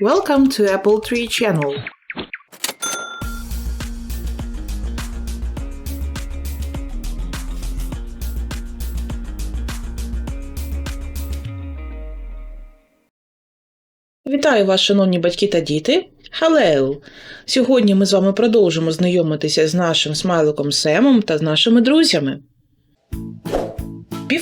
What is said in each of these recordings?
Welcome to Apple Tree Channel. Вітаю вас, шановні батьки та діти. Hello! Сьогодні ми з вами продовжимо знайомитися з нашим смайликом Семом та з нашими друзями.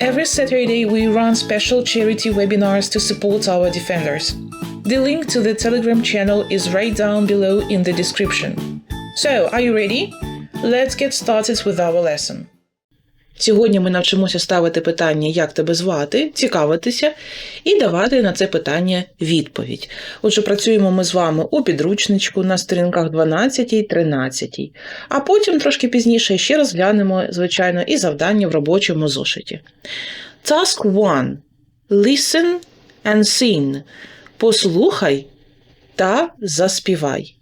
Every Saturday, we run special charity webinars to support our defenders. The link to the Telegram channel is right down below in the description. So, are you ready? Let's get started with our lesson. Сьогодні ми навчимося ставити питання, як тебе звати, цікавитися і давати на це питання відповідь. Отже, працюємо ми з вами у підручничку на сторінках 12 і 13. А потім трошки пізніше ще розглянемо, звичайно, і завдання в робочому зошиті. Task 1. Listen and sing. Послухай та заспівай.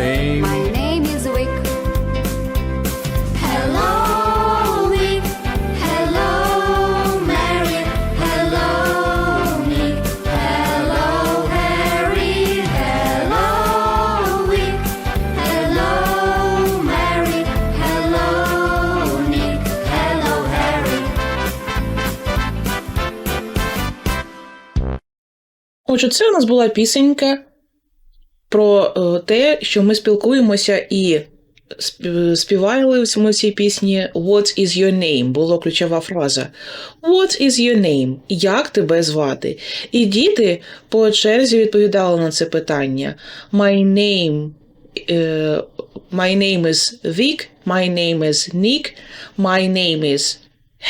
Name? My name is Wick. Hello, Wick. Hello, Mary. Hello, Nick. Hello, Harry. Hello, Wick. Hello, Mary. Hello, Nick. Hello, Harry. Отже, це у нас була пісенька про е, те, що ми спілкуємося і співали ми в цій пісні What is your name? Була ключова фраза. What is your name? Як тебе звати? І діти по черзі відповідали на це питання. My name, е, my name is Vic, my name is Nick, my name is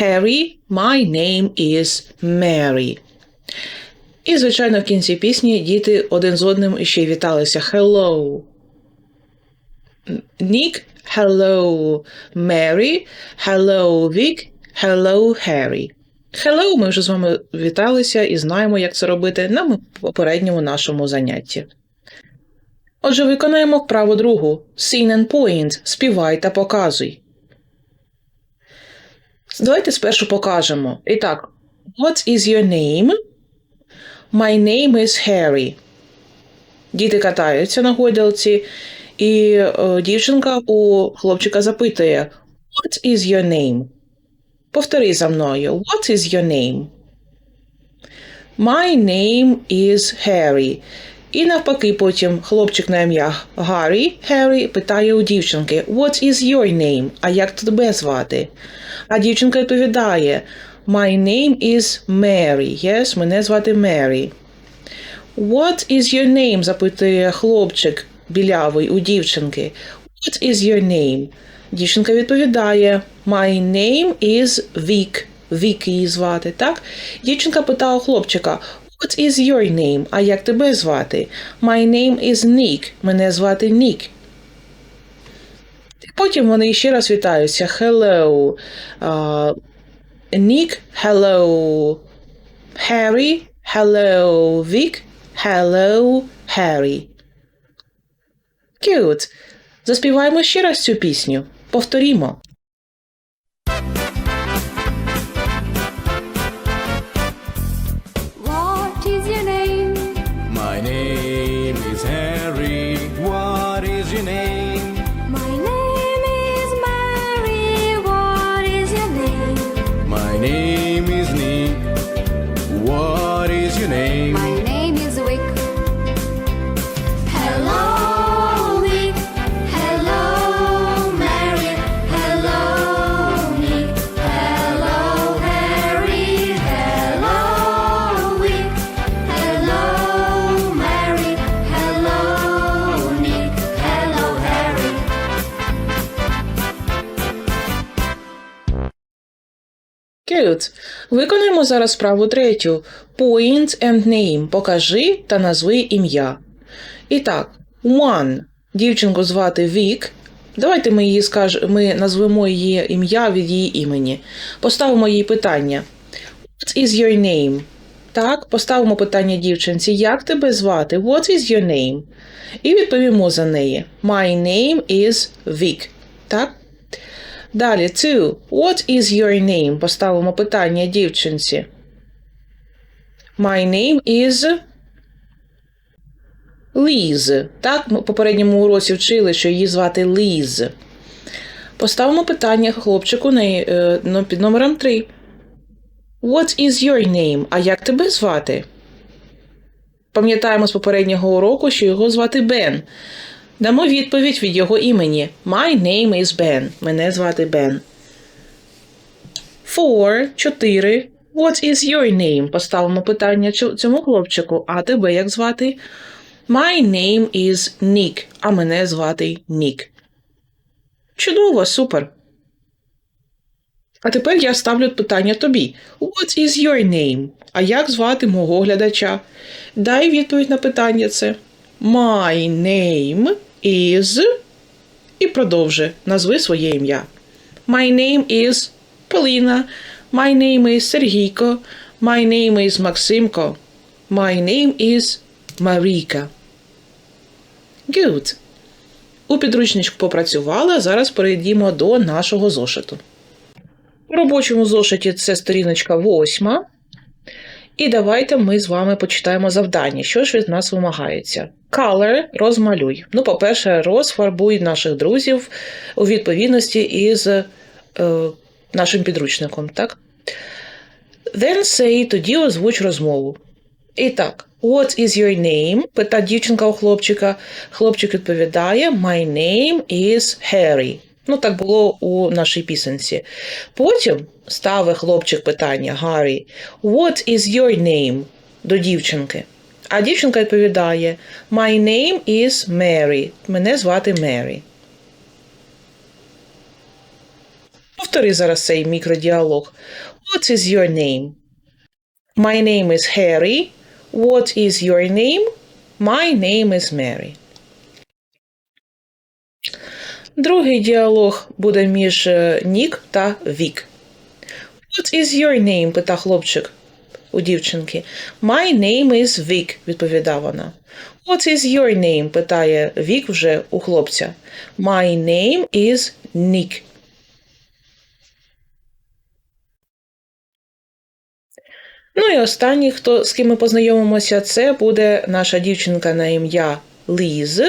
Harry, my name is Mary. І, звичайно, в кінці пісні діти один з одним іще віталися Hello. Nick, hello, Mary, hello, Vic, hello, Harry. Hello, ми вже з вами віталися і знаємо, як це робити на попередньому нашому занятті. Отже, виконаємо вправу другу. Sing and point. Співай та показуй. Давайте спершу покажемо. І так, what is your name? My name is Harry. Діти катаються на гойдалці, і е, дівчинка у хлопчика запитує What is your name? Повтори за мною. What is your name? My name is Harry. І навпаки, потім хлопчик на ім'я Гаррі Harry питає у дівчинки What is your name? А як тебе звати? А дівчинка відповідає My name is Mary. Yes, мене звати Мері. What is your name? запитує хлопчик білявий у дівчинки. What is your name? Дівчинка відповідає My name is Vic. Вік її звати, так? Дівчинка питала хлопчика What is your name? А як тебе звати? My name is Nick. Мене звати Нік. Потім вони ще раз вітаються. Hello. Uh, Nick, hello, Harry, hello, Vic, hello, Harry. Cute. Заспіваємо ще раз цю пісню. Повторімо. What is your name? My name Good. Виконаємо зараз справу третю. Point and name. Покажи та назви ім'я. І так, one. Дівчинку звати Вік. Давайте ми її скаж... ми назвемо її ім'я від її імені. Поставимо їй питання. What is your name? Так, поставимо питання дівчинці. Як тебе звати? What is your name? І відповімо за неї. My name is Vic. Так? Далі, two. What is your name? Поставимо питання дівчинці. My name is Liz. Так, ми в попередньому уроці вчили, що її звати Liz. Поставимо питання хлопчику е, під номером 3. What is your name? А як тебе звати? Пам'ятаємо з попереднього уроку, що його звати Бен. Дамо відповідь від його імені. My name is Ben. Мене звати Бен. Four. Чотири. What is your name? Поставимо питання цьому хлопчику. А тебе як звати? My name is Nick. А мене звати Нік. Чудово, супер. А тепер я ставлю питання тобі. What is your name? А як звати мого глядача? Дай відповідь на питання це. My name is. І продовжи. Назви своє ім'я. My name is Поліна. My name is Сергійко. My name is Максимко. My name is Маріка. Good. У підручничку попрацювали, зараз перейдімо до нашого зошиту. У робочому зошиті це сторіночка восьма. І давайте ми з вами почитаємо завдання. Що ж від нас вимагається? Color – розмалюй. Ну, по-перше, розфарбуй наших друзів у відповідності із е, нашим підручником, так? Then say, тоді озвуч розмову. І так, what is your name? питає дівчинка у хлопчика. Хлопчик відповідає: My name is Harry. Ну, так було у нашій пісенці. Потім ставить хлопчик питання Гаррі: What is your name? до дівчинки. А дівчинка відповідає: My name is Mary. Мене звати Мері. Повтори зараз цей мікродіалог. What is your name? My name is Harry. What is your name? My name is Mary. Другий діалог буде між е, Нік та Вік. What is your name? пита хлопчик у дівчинки. My name is Vic, відповідає вона. What is your name? питає Вік вже у хлопця. My name is Nick. Ну і останній, хто з ким ми познайомимося, це буде наша дівчинка на ім'я Ліз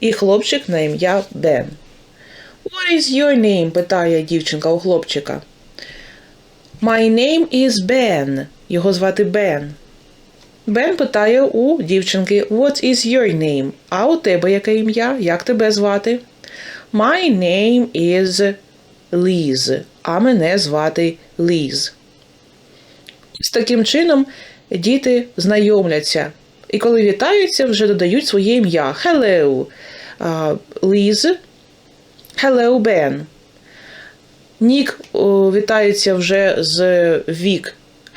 і хлопчик на ім'я Бен. What is your name? питає дівчинка у хлопчика. My name is Ben. Його звати Бен. Бен питає у дівчинки What is your name? А у тебе яке ім'я? Як тебе звати? My name is Liz. А мене звати Ліз. З таким чином діти знайомляться. І коли вітаються, вже додають своє ім'я. Hello, uh, Liz. Hello, Ben. Нік вітається вже з Вік.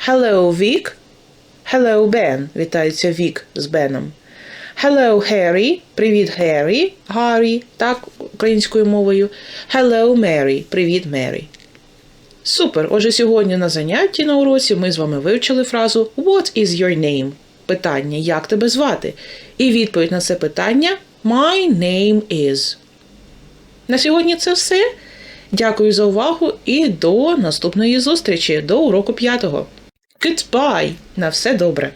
Hello, Вік. Hello, Ben. Вітається Вік з Беном. Hello, Harry. Привіт, Гаррі. Гаррі. Так, українською мовою. Hello, Mary. Привіт, Мері. Супер! Отже, сьогодні на занятті на уроці ми з вами вивчили фразу What is your name? Питання Як тебе звати? І відповідь на це питання My name is. На сьогодні це все. Дякую за увагу і до наступної зустрічі, до уроку п'ятого. Goodbye! На все добре!